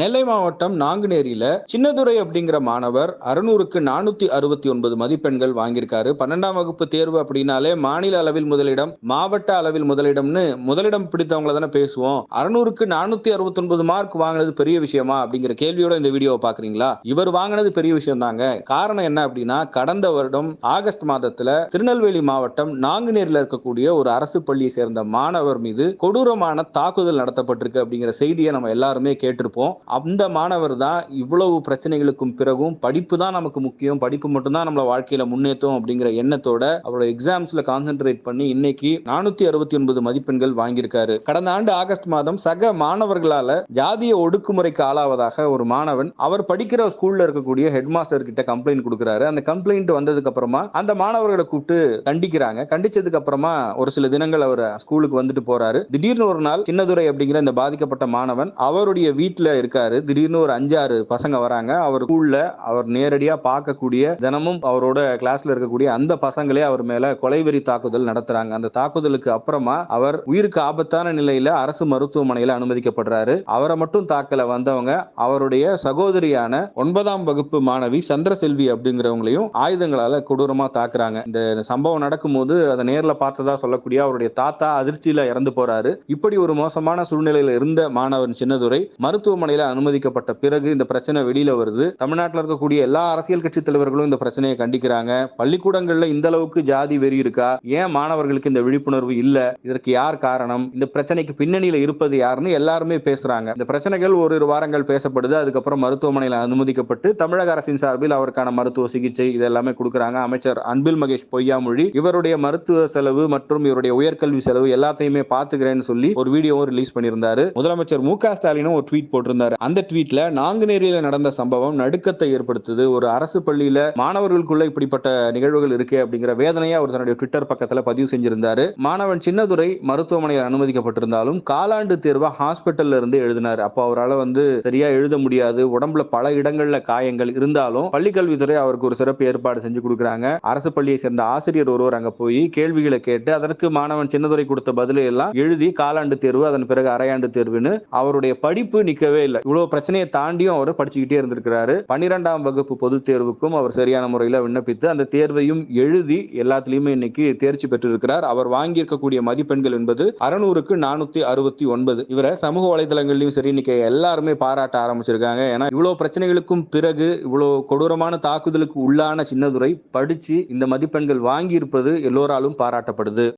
நெல்லை மாவட்டம் நாங்குநேரியில சின்னதுரை அப்படிங்கிற மாணவர் அறுநூறுக்கு நானூத்தி அறுபத்தி ஒன்பது மதிப்பெண்கள் வாங்கியிருக்காரு. பன்னெண்டாம் வகுப்பு தேர்வு அப்படின்னாலே மாநில அளவில் முதலிடம் மாவட்ட அளவில் முதலிடம்னு முதலிடம் பிடித்தவங்கள தானே பேசுவோம். அறுநூறுக்கு நானூத்தி அறுபத்தி ஒன்பது மார்க் வாங்கினது பெரிய விஷயமா அப்படிங்கிற கேள்வியோட இந்த வீடியோவை பாக்குறீங்களா இவர் வாங்கினது பெரிய விஷயம் தாங்க. காரணம் என்ன அப்படின்னா கடந்த வருடம் ஆகஸ்ட் மாதத்துல திருநெல்வேலி மாவட்டம் நாங்குநேரில இருக்கக்கூடிய ஒரு அரசு பள்ளியை சேர்ந்த மாணவர் மீது கொடூரமான தாக்குதல் நடத்தப்பட்டிருக்கு அப்படிங்கிற செய்தியை நம்ம எல்லாருமே கேட்டிருப்போம். அந்த மாணவர் தான் இவ்வளவு பிரச்சனைகளுக்கும் பிறகும் படிப்பு தான் நமக்கு முக்கியம். படிப்பு மட்டும்தான் நம்மள வாழ்க்கையில முன்னேற்றும் அப்படிங்கிற எண்ணத்தோட அவரோட எக்ஸாம்ஸ்ல கான்சென்ட்ரேட் பண்ணி இன்னைக்கு நானூத்தி அறுபத்தி ஒன்பது மதிப்பெண்கள் வாங்கியிருக்காரு. கடந்த ஆண்டு ஆகஸ்ட் மாதம் சக மாணவர்களால ஜாதிய ஒடுக்குமுறைக்கு ஆளாவதாக ஒரு மாணவன் அவர் படிக்கிற ஸ்கூல்ல இருக்கக்கூடிய ஹெட் மாஸ்டர் கிட்ட கம்ப்ளைண்ட் கொடுக்குறாரு. அந்த கம்ப்ளைண்ட் வந்ததுக்கு அப்புறமா அந்த மாணவர்களை கூப்பிட்டு கண்டிக்கிறாங்க கண்டிச்சதுக்கு அப்புறமா ஒரு சில தினங்கள் அவர் ஸ்கூலுக்கு வந்துட்டு போறாரு. திடீர்னு ஒரு நாள் சின்னதுரை அப்படிங்கிற இந்த பாதிக்கப்பட்ட மாணவன் அவருடைய வீட்டுல இருக்காரு. திடீர்னு ஒரு அஞ்சாறு பசங்க வராங்க. அவர் ஸ்கூல்ல அவர் நேரடியா பார்க்கக்கூடிய தினமும் அவரோட கிளாஸ்ல இருக்கக்கூடிய அந்த பசங்களே அவர் மேல கொலைவெறி தாக்குதல் நடத்துறாங்க. அந்த தாக்குதலுக்கு அப்புறமா அவர் உயிருக்கு ஆபத்தான நிலையில அரசு மருத்துவமனையில அனுமதிக்கப்படுறாரு. அவரை மட்டும் தாக்கல வந்தவங்க அவருடைய சகோதரியான ஒன்பதாம் வகுப்பு மாணவி சந்திரசெல்வி அப்படிங்கிறவங்களையும் ஆயுதங்களால கொடூரமா தாக்குறாங்க. இந்த சம்பவம் நடக்கும்போது அதை நேர்ல பார்த்ததா சொல்லக்கூடிய அவருடைய தாத்தா அதிர்ச்சியில இறந்து போறாரு. இப்படி ஒரு மோசமான சூழ்நிலையில இருந்த மாணவன் சின்னதுரை மருத்துவமனையில் அனுமதிக்கப்பட்ட பிறகு இந்த பிரச்சனை வெளியில வருது. தமிழ்நாட்டில் இருக்கக்கூடிய எல்லா அரசியல் கட்சி தலைவர்களும் இந்த பிரச்சனையை கண்டிக்கிறாங்க. பள்ளிக்கூடங்கள்ல இந்த அளவுக்கு ஜாதி வெறி இருக்கா? ஏன் மாணவர்களுக்கு இந்த விழிப்புணர்வு இல்ல? இதற்கு யார் காரணம்? இந்த பிரச்சனைக்கு பின்னணியில இருப்பது யாருன்னு எல்லாருமே பேசுறாங்க. இந்த பிரச்சனைகள் ஒரு வாரங்கள் பேசப்படுது. அதுக்கப்புறம் மருத்துவமனையில் அனுமதிக்கப்பட்டு தமிழக அரசின் சார்பில் அவருக்கான மருத்துவ சிகிச்சை இது எல்லாமே கொடுக்குறாங்க. அமைச்சர் அன்பில் மகேஷ் பொய்யாமொழி இவருடைய மருத்துவ செலவு மற்றும் இவருடைய உயர்கல்வி செலவு எல்லாத்தையுமே பாத்துக்கிறேன்னு சொல்லி ஒரு வீடியோவும் ரிலீஸ் பண்ணியிருந்தாரு. முதலமைச்சர் மு க ஸ்டாலினும் ஒரு ட்வீட் போட்டிருந்தாரு. அந்த ட்வீட்ல நாங்குநேரியில நடந்த சம்பவம் நடுக்கத்தை ஏற்படுத்துது. ஒரு அரசு பள்ளியில மாணவர்களுக்குள்ள இப்படிப்பட்ட நிகழ்வுகள் இருக்கு அப்படிங்கிற வேதனையை அவர் தன்னுடைய ட்விட்டர் பக்கத்துல பதிவு செஞ்சிருந்தாரு. மாணவன் சின்னதுரை மருத்துவமனையில் அனுமதிக்கப்பட்டிருந்தாலும் காலாண்டு தேர்வை ஹாஸ்பிட்டல்ல இருந்து எழுதினார். அப்போ அவரால் வந்து சரியா எழுத முடியாது. உடம்புல பல இடங்கள்ல காயங்கள் இருந்தாலும் பள்ளிக்கல்வித்துறை அவருக்கு ஒரு சிறப்பு ஏற்பாடு செஞ்சு கொடுக்குறாங்க. அரசு பள்ளியை சேர்ந்த ஆசிரியர் ஒருவர் அங்க போய் கேள்விகளை கேட்டு அதற்கு மாணவன் சின்னதுரை கொடுத்த பதிலை எல்லாம் எழுதி காலாண்டு தேர்வு அதன் பிறகு அரையாண்டு தேர்வுன்னு அவருடைய படிப்பு நிக்கவே இல்லை. இவ்வளவு பிரச்சனையை தாண்டியும் அவர் படிச்சுக்கிட்டே இருந்திருக்கிறாரு. பன்னிரெண்டாம் வகுப்பு பொதுத் தேர்வுக்கும் அவர் சரியான முறையில் விண்ணப்பித்து அந்த தேர்வையும் எழுதி எல்லாத்துலயுமே இன்னைக்கு தேர்ச்சி பெற்றிருக்கிறார். அவர் வாங்கியிருக்கக்கூடிய மதிப்பெண்கள் என்பது அறுநூறுக்கு நானூத்தி அறுபத்தி ஒன்பது. இவரை சமூக வலைதளங்கள்லயும் சரி இன்னைக்கு எல்லாருமே பாராட்ட ஆரம்பிச்சிருக்காங்க. ஏன்னா இவ்வளவு பிரச்சனைகளுக்கும் பிறகு இவ்வளவு கொடூரமான தாக்குதலுக்கு உள்ளான சின்னதுரை படிச்சு இந்த மதிப்பெண்கள் வாங்கியிருப்பது எல்லோராலும் பாராட்டப்படுது.